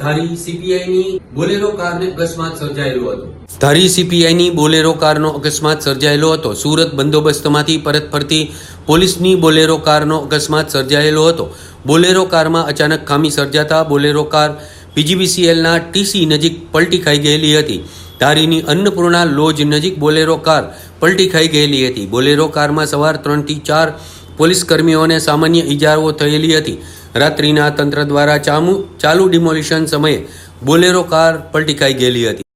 ધારી સીપીઆઈની Bolero કારને અકસ્માત સર્જાયેલો હતો. ધારી સીપીઆઈની બોલેરો કારનો અકસ્માત સર્જાયેલો હતો. સુરત બંદોબસ્તમાંથી પરત ફરતી પોલીસની બોલેરો કારનો અકસ્માત સર્જાયેલો હતો. બોલેરો કારમાં અચાનક ખામી સર્જાતા બોલેરો કાર પીજીબીસીએલના ટીસી નજીક પલટી ખાઈ ગયેલી હતી. ધારીની અન્નપૂર્ણા લોજ નજીક બોલેરો કાર પલટી ખાઈ ગયેલી હતી. બોલેરો કારમાં સવાર ત્રણથી ચાર પોલીસ કર્મીઓને સામાન્ય ઈજાઓ થયેલી હતી. રાત્રિના તંત્ર દ્વારા ચામુ ચાલુ ડિમોલિશન સમયે બોલેરો કાર પલટી ખાઈ ગયેલી હતી.